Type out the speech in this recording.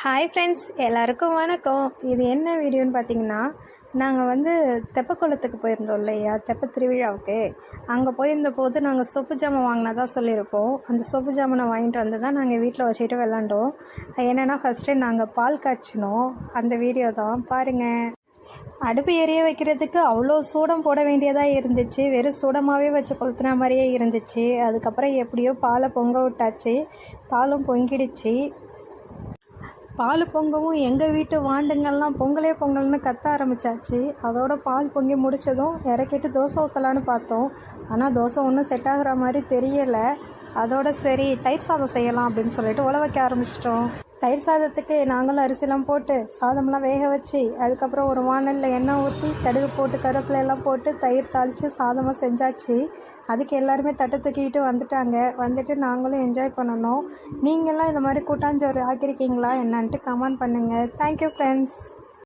Hi friends எல்லாருக்கும் வணக்கம். இது என்ன வீடியோன்னு பார்த்தீங்கன்னா நாங்கள் வந்து தெப்பக்குளத்துக்கு போயிருந்தோம் இல்லையா? தெப்ப திருவிழாவுக்கு. அங்கே போயிருந்த போது நாங்கள் சொப்பு ஜாமான் வாங்கினதா சொல்லியிருப்போம். அந்த சொப்பு ஜாமனை வாங்கிட்டு வந்து தான் நாங்கள் வீட்டில் வச்சுக்கிட்டு விளாண்டோம். என்னென்னா ஃபஸ்ட்டு நாங்கள் பால் காய்ச்சினோம். அந்த வீடியோ தான். பாருங்கள் அடுப்பு எரிய வைக்கிறதுக்கு அவ்வளோ சூடம் போட வேண்டியதாக இருந்துச்சு. வெறும் சூடமாகவே வச்சு கொளுத்துன மாதிரியே இருந்துச்சு. அதுக்கப்புறம் எப்படியோ பாலை பொங்க விட்டாச்சு. பாலும் பொங்கிடுச்சு. பால் பொங்கவும் எங்கள் வீட்டு வாண்டுங்கள்லாம் பொங்கலே பொங்கல்னு கத்த ஆரம்பிச்சாச்சு. அதோட பால் பொங்கி முடிச்சதும் இறக்கிட்டு தோசை ஊற்றலான்னு பார்த்தோம். ஆனால் தோசை ஒன்றும் செட் ஆகிற மாதிரி தெரியலை. அதோட சரி தயிர் சாதம் செய்யலாம் அப்படின்னு சொல்லிட்டு உழ வைக்க ஆரம்பிச்சிட்டோம். தயிர் சாதத்துக்கு நாங்களும் அரிசிலாம் போட்டு சாதம்லாம் வேக வச்சு அதுக்கப்புறம் ஒரு வானலில் எண்ணெய் ஊற்றி கடுகு போட்டு கருவேப்பிலை எல்லாம் போட்டு தயிர் தாளித்து சாதமாக செஞ்சாச்சு. அதுக்கு எல்லாருமே தட்டை தூக்கிட்டு வந்துட்டாங்க. வந்துட்டு நாங்களும் என்ஜாய் பண்ணணும். நீங்களாம் இந்த மாதிரி கூட்டாஞ்சோறு ஆக்கியிருக்கீங்களா என்னான்ட்டு கமெண்ட் பண்ணுங்கள் தேங்க்யூ ஃப்ரெண்ட்ஸ்